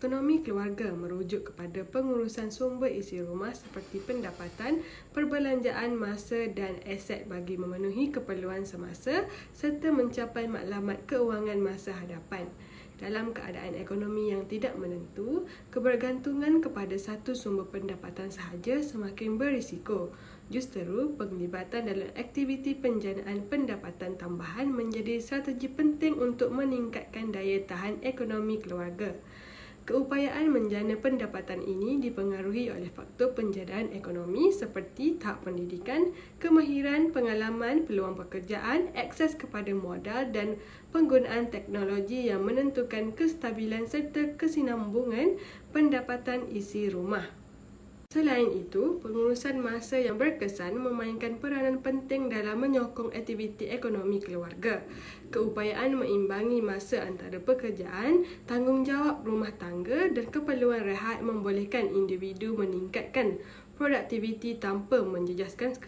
Ekonomi keluarga merujuk kepada pengurusan sumber isi rumah seperti pendapatan, perbelanjaan masa dan aset bagi memenuhi keperluan semasa serta mencapai maklumat keuangan masa hadapan. Dalam keadaan ekonomi yang tidak menentu, kebergantungan kepada satu sumber pendapatan sahaja semakin berisiko. Justeru, penglibatan dalam aktiviti penjanaan pendapatan tambahan menjadi strategi penting untuk meningkatkan daya tahan ekonomi keluarga. Keupayaan menjana pendapatan ini dipengaruhi oleh faktor penjadaan ekonomi seperti tahap pendidikan, kemahiran, pengalaman, peluang pekerjaan, akses kepada modal dan penggunaan teknologi yang menentukan kestabilan serta kesinambungan pendapatan isi rumah. Selain itu, pengurusan masa yang berkesan memainkan peranan penting dalam menyokong aktiviti ekonomi keluarga. Keupayaan meimbangi masa antara pekerjaan, tanggungjawab rumah tangga dan keperluan rehat membolehkan individu meningkatkan produktiviti tanpa menjejaskan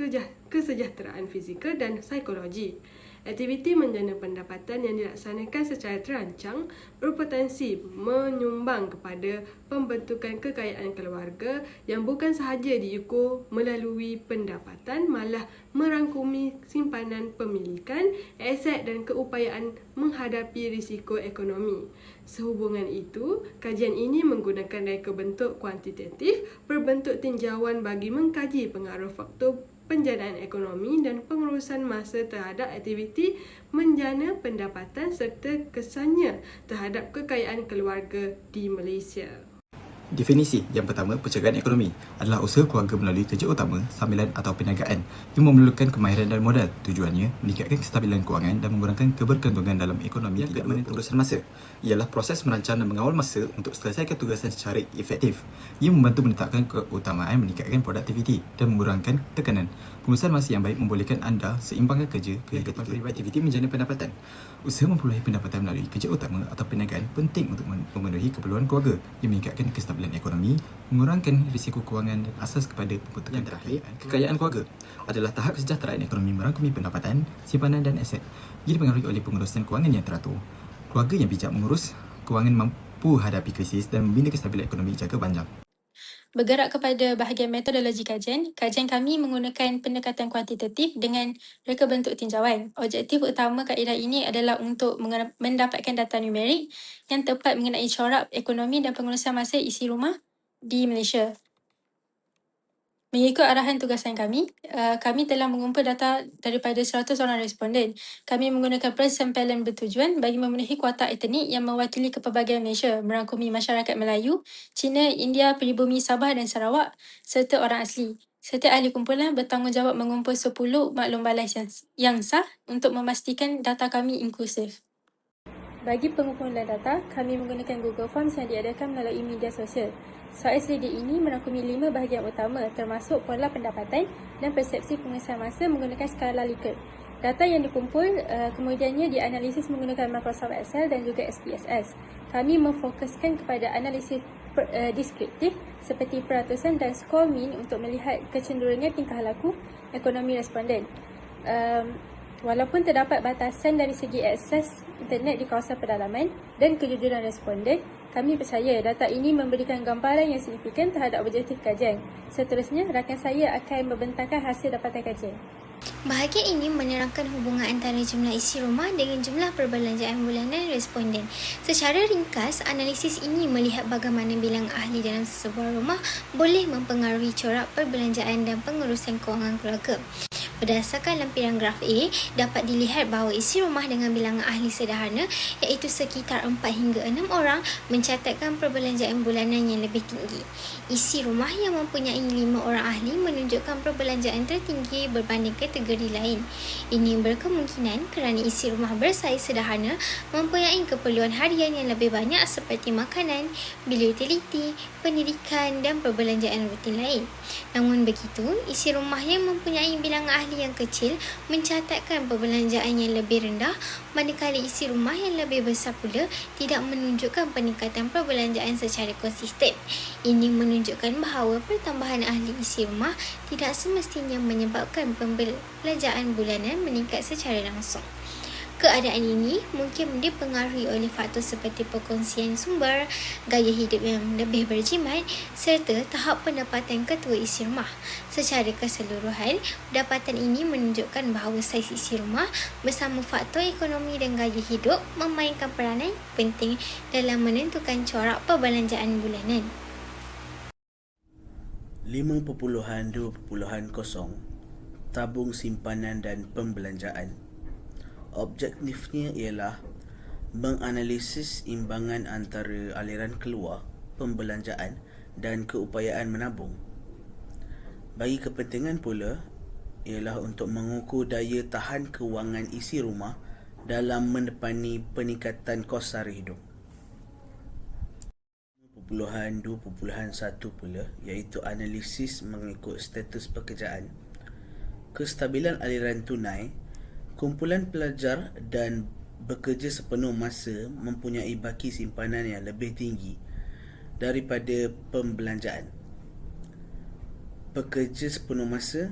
kesejahteraan fizikal dan psikologi. Aktiviti menjana pendapatan yang dilaksanakan secara terancang berpotensi menyumbang kepada pembentukan kekayaan keluarga yang bukan sahaja diukur melalui pendapatan malah merangkumi simpanan pemilikan, aset dan keupayaan menghadapi risiko ekonomi. Sehubungan itu, kajian ini menggunakan reka bentuk kuantitatif berbentuk tinjauan bagi mengkaji pengaruh faktor penjanaan ekonomi dan pengurusan masa terhadap aktiviti menjana pendapatan serta kesannya terhadap kekayaan keluarga di Malaysia. Definisi yang pertama, pencegahan ekonomi adalah usaha keluarga melalui kerja utama, sambilan atau perniagaan yang memerlukan kemahiran dan modal. Tujuannya meningkatkan kestabilan kewangan dan mengurangkan kebergantungan dalam ekonomi yang tidak menentu urusan masa. Ialah proses merancang dan mengawal masa untuk selesaikan tugasan secara efektif. Ia membantu menetapkan keutamaan meningkatkan produktiviti dan mengurangkan tekanan. Pengurusan masa yang baik membolehkan anda seimbangkan kerja ke aktiviti menjana pendapatan. Usaha memperoleh pendapatan melalui kerja utama atau perniagaan penting untuk memenuhi keperluan keluarga yang meningkatkan kestabilan ekonomi, mengurangkan risiko kewangan dan asas kepada pembentukan terakhir. Kekayaan keluarga adalah tahap kesejahteraan ekonomi merangkumi pendapatan, simpanan dan aset. Ia dipengaruhi oleh pengurusan kewangan yang teratur. Keluarga yang bijak mengurus kewangan mampu hadapi krisis dan membina kestabilan ekonomi jangka panjang. Bergerak kepada bahagian metodologi kajian, kajian kami menggunakan pendekatan kuantitatif dengan reka bentuk tinjauan. Objektif utama kaedah ini adalah untuk mendapatkan data numerik yang tepat mengenai corak ekonomi dan pengurusan masa isi rumah di Malaysia. Mengikut arahan tugasan kami, uh, kami telah mengumpul data daripada 100 orang responden. Kami menggunakan persampalan bertujuan bagi memenuhi kuota etnik yang mewakili kepelbagaian Malaysia merangkumi masyarakat Melayu, Cina, India, Peribumi Sabah dan Sarawak serta orang asli. Setiap ahli kumpulan bertanggungjawab mengumpul 10 maklum balai yang, yang sah untuk memastikan data kami inklusif. Bagi pengumpulan data, kami menggunakan Google Forms yang diadakan melalui media sosial. Soal selidik ini merangkumi lima bahagian utama termasuk pola pendapatan dan persepsi pengurusan masa menggunakan skala Likert. Data yang dikumpul uh, kemudiannya dianalisis menggunakan Microsoft Excel dan juga SPSS. Kami memfokuskan kepada analisis per, uh, deskriptif seperti peratusan dan skor min untuk melihat kecenderungan tingkah laku ekonomi responden. Um, walaupun terdapat batasan dari segi akses internet di kawasan pedalaman dan kejujuran responden, kami percaya data ini memberikan gambaran yang signifikan terhadap objektif kajian. Seterusnya, rakan saya akan membentangkan hasil dapatan kajian. Bahagian ini menerangkan hubungan antara jumlah isi rumah dengan jumlah perbelanjaan bulanan responden. Secara ringkas, analisis ini melihat bagaimana bilang ahli dalam sebuah rumah boleh mempengaruhi corak perbelanjaan dan pengurusan kewangan keluarga. Berdasarkan lampiran graf A, dapat dilihat bahawa isi rumah dengan bilangan ahli sederhana iaitu sekitar 4 hingga 6 orang mencatatkan perbelanjaan bulanan yang lebih tinggi. Isi rumah yang mempunyai 5 orang ahli menunjukkan perbelanjaan tertinggi berbanding kategori lain. Ini berkemungkinan kerana isi rumah bersaiz sederhana mempunyai keperluan harian yang lebih banyak seperti makanan, bil utiliti, pendidikan dan perbelanjaan rutin lain. Namun begitu, isi rumah yang mempunyai bilangan ahli ahli yang kecil mencatatkan perbelanjaan yang lebih rendah manakala isi rumah yang lebih besar pula tidak menunjukkan peningkatan perbelanjaan secara konsisten. Ini menunjukkan bahawa pertambahan ahli isi rumah tidak semestinya menyebabkan pembelanjaan bulanan meningkat secara langsung. Keadaan ini mungkin dipengaruhi oleh faktor seperti perkongsian sumber, gaya hidup yang lebih berjimat serta tahap pendapatan ketua isi rumah. Secara keseluruhan, dapatan ini menunjukkan bahawa saiz isi rumah bersama faktor ekonomi dan gaya hidup memainkan peranan penting dalam menentukan corak perbelanjaan bulanan. 5.2.0 Tabung simpanan dan pembelanjaan Objektifnya ialah menganalisis imbangan antara aliran keluar, pembelanjaan dan keupayaan menabung. Bagi kepentingan pula ialah untuk mengukur daya tahan kewangan isi rumah dalam menepani peningkatan kos sara hidup. 2.1 pula iaitu analisis mengikut status pekerjaan. Kestabilan aliran tunai Kumpulan pelajar dan bekerja sepenuh masa mempunyai baki simpanan yang lebih tinggi daripada pembelanjaan. Pekerja sepenuh masa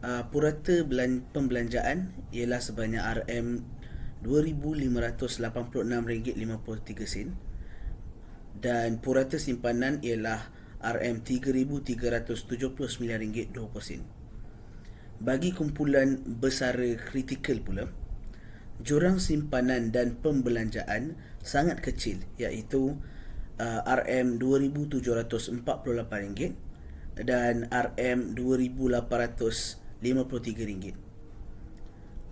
uh, purata pembelanjaan ialah sebanyak RM RM2,586.53 dan purata simpanan ialah RM3,379.20 bagi kumpulan bersara kritikal pula, jurang simpanan dan pembelanjaan sangat kecil iaitu uh, RM2,748 dan RM2,853.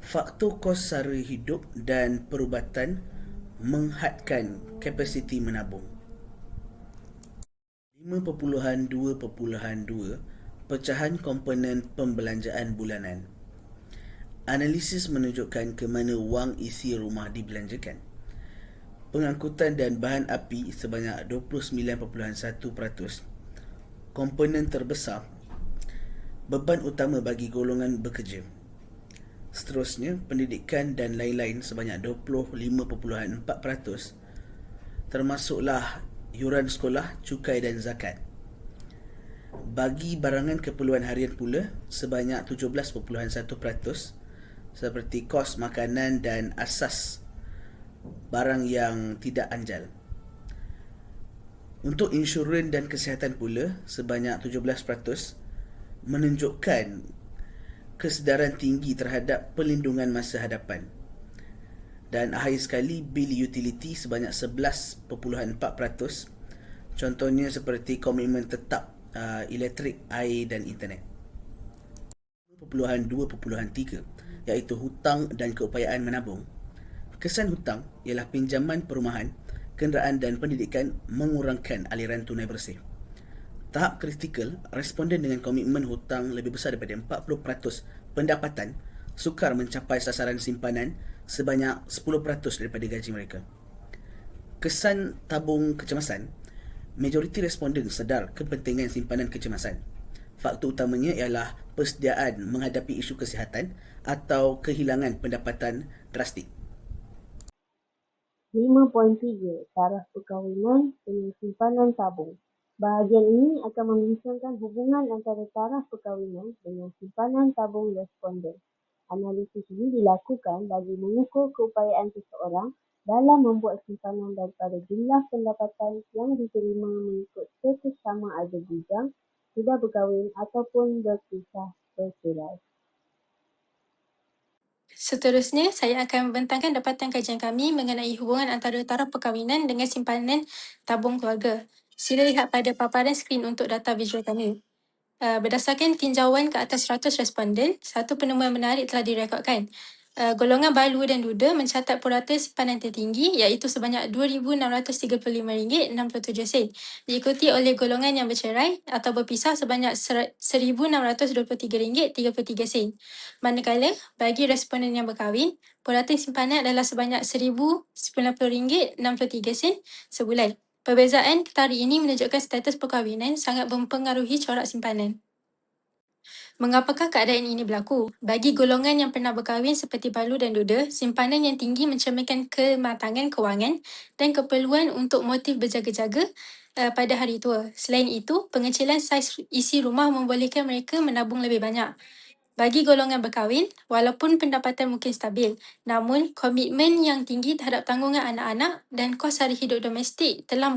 Faktor kos sara hidup dan perubatan menghadkan kapasiti menabung. 5.2.2 pecahan komponen pembelanjaan bulanan. Analisis menunjukkan ke mana wang isi rumah dibelanjakan. Pengangkutan dan bahan api sebanyak 29.1%. Komponen terbesar beban utama bagi golongan bekerja. Seterusnya, pendidikan dan lain-lain sebanyak 25.4% termasuklah yuran sekolah, cukai dan zakat. Bagi barangan keperluan harian pula sebanyak 17.1% seperti kos makanan dan asas barang yang tidak anjal. Untuk insurans dan kesihatan pula sebanyak 17% menunjukkan kesedaran tinggi terhadap perlindungan masa hadapan. Dan akhir sekali bil utility sebanyak 11.4%. Contohnya seperti komitmen tetap uh, elektrik, air dan internet. 2.3 iaitu hutang dan keupayaan menabung. Kesan hutang ialah pinjaman perumahan, kenderaan dan pendidikan mengurangkan aliran tunai bersih. Tahap kritikal, responden dengan komitmen hutang lebih besar daripada 40% pendapatan sukar mencapai sasaran simpanan sebanyak 10% daripada gaji mereka. Kesan tabung kecemasan majoriti responden sedar kepentingan simpanan kecemasan. Faktor utamanya ialah persediaan menghadapi isu kesihatan atau kehilangan pendapatan drastik. 5.3 Taraf perkahwinan simpanan tabung. Bahagian ini akan membincangkan hubungan antara taraf perkahwinan dengan simpanan tabung responden. Analisis ini dilakukan bagi mengukur keupayaan seseorang dalam membuat simpanan daripada jumlah pendapatan yang diterima mengikut status sama ada bujang, sudah berkahwin ataupun berkisah bercerai. Seterusnya, saya akan membentangkan dapatan kajian kami mengenai hubungan antara taraf perkahwinan dengan simpanan tabung keluarga. Sila lihat pada paparan skrin untuk data visual kami. Uh, berdasarkan tinjauan ke atas 100 responden, satu penemuan menarik telah direkodkan. Uh, golongan Balu dan Duda mencatat purata simpanan tertinggi iaitu sebanyak RM2,635.67 diikuti oleh golongan yang bercerai atau berpisah sebanyak RM1,623.33 manakala bagi responden yang berkahwin purata simpanan adalah sebanyak RM1,090.63 sebulan. Perbezaan tarikh ini menunjukkan status perkahwinan sangat mempengaruhi corak simpanan. Mengapakah keadaan ini berlaku? Bagi golongan yang pernah berkahwin seperti Balu dan Duda, simpanan yang tinggi mencerminkan kematangan kewangan dan keperluan untuk motif berjaga-jaga uh, pada hari tua. Selain itu, pengecilan saiz isi rumah membolehkan mereka menabung lebih banyak. Bagi golongan berkahwin, walaupun pendapatan mungkin stabil, namun komitmen yang tinggi terhadap tanggungan anak-anak dan kos sara hidup domestik telah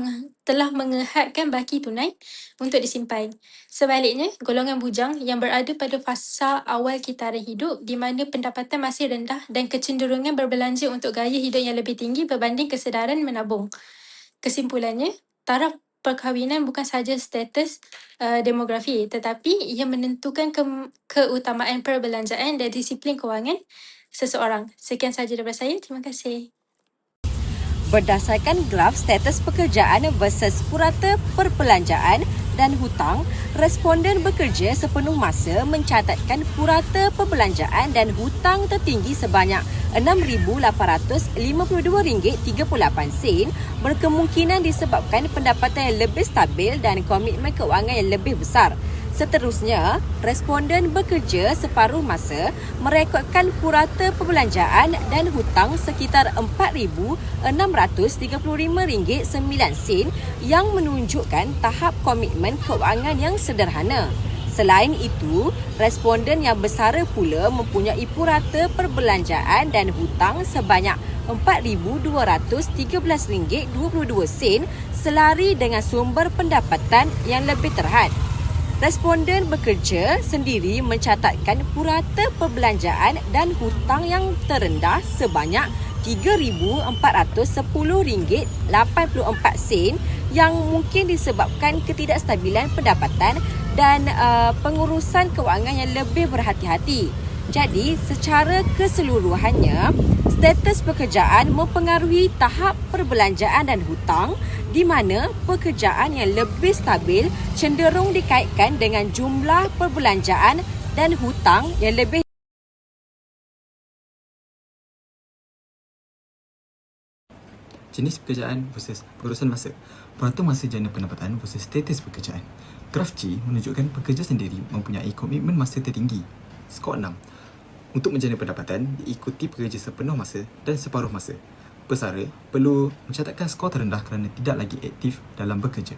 telah mengehadkan baki tunai untuk disimpan. Sebaliknya, golongan bujang yang berada pada fasa awal kitaran hidup di mana pendapatan masih rendah dan kecenderungan berbelanja untuk gaya hidup yang lebih tinggi berbanding kesedaran menabung. Kesimpulannya, taraf perkahwinan bukan sahaja status uh, demografi tetapi ia menentukan ke- keutamaan perbelanjaan dan disiplin kewangan seseorang. Sekian sahaja daripada saya. Terima kasih. Berdasarkan graf status pekerjaan versus purata perbelanjaan dan hutang, responden bekerja sepenuh masa mencatatkan purata perbelanjaan dan hutang tertinggi sebanyak RM6,852.38 berkemungkinan disebabkan pendapatan yang lebih stabil dan komitmen kewangan yang lebih besar. Seterusnya, responden bekerja separuh masa merekodkan purata perbelanjaan dan hutang sekitar RM4,635.09 yang menunjukkan tahap komitmen kewangan yang sederhana. Selain itu, responden yang bersara pula mempunyai purata perbelanjaan dan hutang sebanyak RM4,213.22 selari dengan sumber pendapatan yang lebih terhad. Responden bekerja sendiri mencatatkan purata perbelanjaan dan hutang yang terendah sebanyak RM3,410.84 yang mungkin disebabkan ketidakstabilan pendapatan dan uh, pengurusan kewangan yang lebih berhati-hati. Jadi, secara keseluruhannya, status pekerjaan mempengaruhi tahap perbelanjaan dan hutang di mana pekerjaan yang lebih stabil cenderung dikaitkan dengan jumlah perbelanjaan dan hutang yang lebih Jenis pekerjaan versus pengurusan masa. Purata masa jana pendapatan versus status pekerjaan. Graf G menunjukkan pekerja sendiri mempunyai komitmen masa tertinggi. Skor 6. Untuk menjana pendapatan, diikuti pekerja sepenuh masa dan separuh masa. Pesara perlu mencatatkan skor terendah kerana tidak lagi aktif dalam bekerja.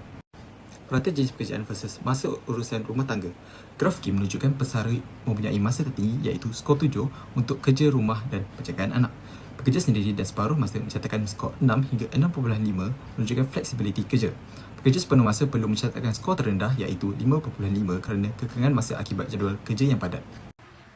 Purata jenis pekerjaan versus masa urusan rumah tangga. Graf G menunjukkan pesara mempunyai masa tertinggi iaitu skor 7 untuk kerja rumah dan penjagaan anak. Pekerja sendiri dan separuh masa mencatatkan skor 6 hingga 6.5 menunjukkan fleksibiliti kerja. Pekerja sepenuh masa perlu mencatatkan skor terendah iaitu 5.5 kerana kekangan masa akibat jadual kerja yang padat.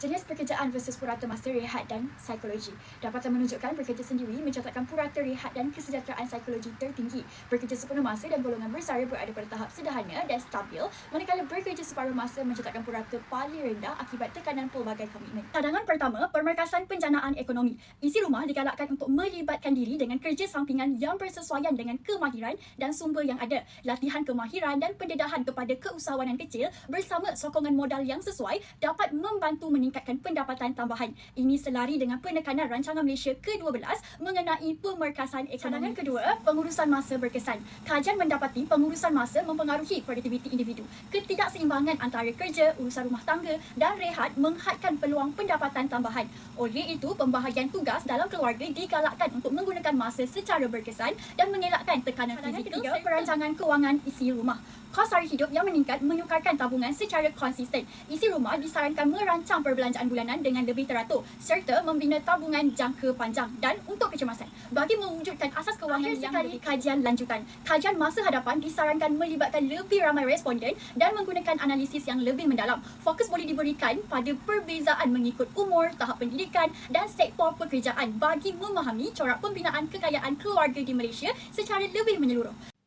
Jenis pekerjaan versus purata masa rehat dan psikologi. Dapatan menunjukkan pekerja sendiri mencatatkan purata rehat dan kesejahteraan psikologi tertinggi. Bekerja sepenuh masa dan golongan bersara berada pada tahap sederhana dan stabil, manakala bekerja separuh masa mencatatkan purata paling rendah akibat tekanan pelbagai komitmen. Cadangan pertama, pemerkasan penjanaan ekonomi. Isi rumah digalakkan untuk melibatkan diri dengan kerja sampingan yang bersesuaian dengan kemahiran dan sumber yang ada. Latihan kemahiran dan pendedahan kepada keusahawanan kecil bersama sokongan modal yang sesuai dapat membantu meningkatkan meningkatkan pendapatan tambahan. Ini selari dengan penekanan rancangan Malaysia ke-12 mengenai pemerkasan ekonomi. Cadangan kedua, pengurusan masa berkesan. Kajian mendapati pengurusan masa mempengaruhi produktiviti individu. Ketidakseimbangan antara kerja, urusan rumah tangga dan rehat menghadkan peluang pendapatan tambahan. Oleh itu, pembahagian tugas dalam keluarga digalakkan untuk menggunakan masa secara berkesan dan mengelakkan tekanan Cadangan fizikal. Ketiga, perancangan kewangan isi rumah. Kos sara hidup yang meningkat menyukarkan tabungan secara konsisten. Isi rumah disarankan merancang perbelanjaan bulanan dengan lebih teratur serta membina tabungan jangka panjang dan untuk kecemasan. Bagi mewujudkan asas kewangan Akhir yang sekali, kajian lanjutan. Kajian masa hadapan disarankan melibatkan lebih ramai responden dan menggunakan analisis yang lebih mendalam. Fokus boleh diberikan pada perbezaan mengikut umur, tahap pendidikan dan sektor pekerjaan bagi memahami corak pembinaan kekayaan keluarga di Malaysia secara lebih menyeluruh.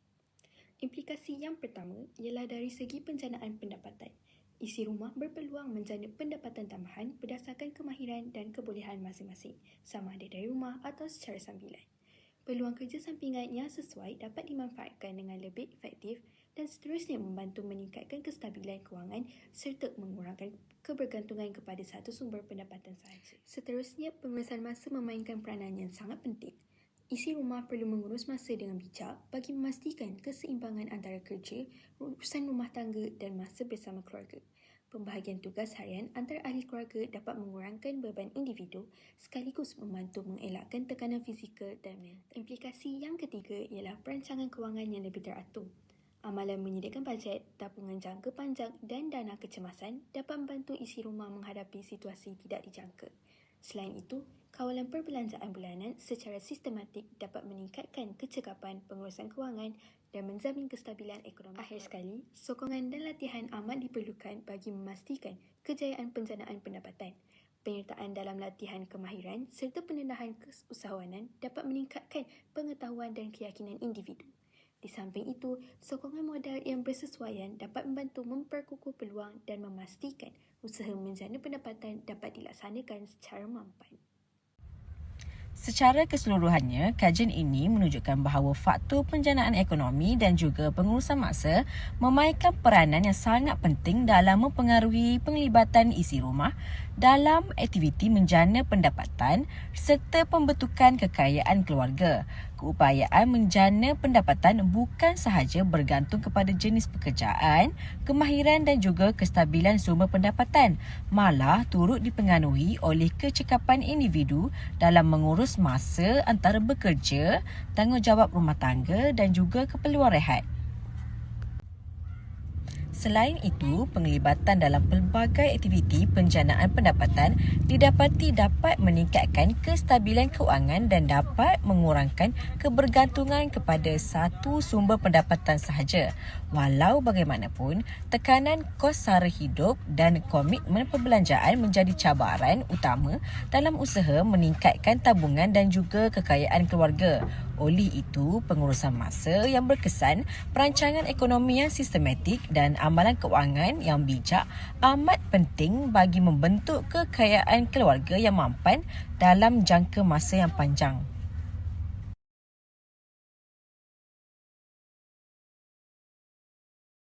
Implikasi yang pertama ialah dari segi penjanaan pendapatan. Isi rumah berpeluang menjana pendapatan tambahan berdasarkan kemahiran dan kebolehan masing-masing, sama ada dari rumah atau secara sambilan. Peluang kerja sampingan yang sesuai dapat dimanfaatkan dengan lebih efektif dan seterusnya membantu meningkatkan kestabilan kewangan serta mengurangkan kebergantungan kepada satu sumber pendapatan sahaja. Seterusnya, pengurusan masa memainkan peranan yang sangat penting. Isi rumah perlu mengurus masa dengan bijak bagi memastikan keseimbangan antara kerja, urusan rumah tangga dan masa bersama keluarga. Pembahagian tugas harian antara ahli keluarga dapat mengurangkan beban individu sekaligus membantu mengelakkan tekanan fizikal dan mental. Implikasi yang ketiga ialah perancangan kewangan yang lebih teratur. Amalan menyediakan bajet, tabungan jangka panjang dan dana kecemasan dapat membantu isi rumah menghadapi situasi tidak dijangka. Selain itu, kawalan perbelanjaan bulanan secara sistematik dapat meningkatkan kecekapan pengurusan kewangan dan menjamin kestabilan ekonomi. Akhir sekali, sokongan dan latihan amat diperlukan bagi memastikan kejayaan penjanaan pendapatan. Penyertaan dalam latihan kemahiran serta pendedahan keusahawanan dapat meningkatkan pengetahuan dan keyakinan individu. Di samping itu, sokongan modal yang bersesuaian dapat membantu memperkukuh peluang dan memastikan usaha menjana pendapatan dapat dilaksanakan secara mampan. Secara keseluruhannya, kajian ini menunjukkan bahawa faktor penjanaan ekonomi dan juga pengurusan masa memainkan peranan yang sangat penting dalam mempengaruhi penglibatan isi rumah dalam aktiviti menjana pendapatan serta pembentukan kekayaan keluarga. Keupayaan menjana pendapatan bukan sahaja bergantung kepada jenis pekerjaan, kemahiran dan juga kestabilan sumber pendapatan, malah turut dipengaruhi oleh kecekapan individu dalam mengurus masa antara bekerja, tanggungjawab rumah tangga dan juga keperluan rehat. Selain itu, penglibatan dalam pelbagai aktiviti penjanaan pendapatan didapati dapat meningkatkan kestabilan keuangan dan dapat mengurangkan kebergantungan kepada satu sumber pendapatan sahaja. Walau bagaimanapun, tekanan kos sara hidup dan komitmen perbelanjaan menjadi cabaran utama dalam usaha meningkatkan tabungan dan juga kekayaan keluarga. Oleh itu, pengurusan masa yang berkesan, perancangan ekonomi yang sistematik dan amalan keuangan yang bijak amat penting bagi membentuk kekayaan keluarga yang mampan dalam jangka masa yang panjang.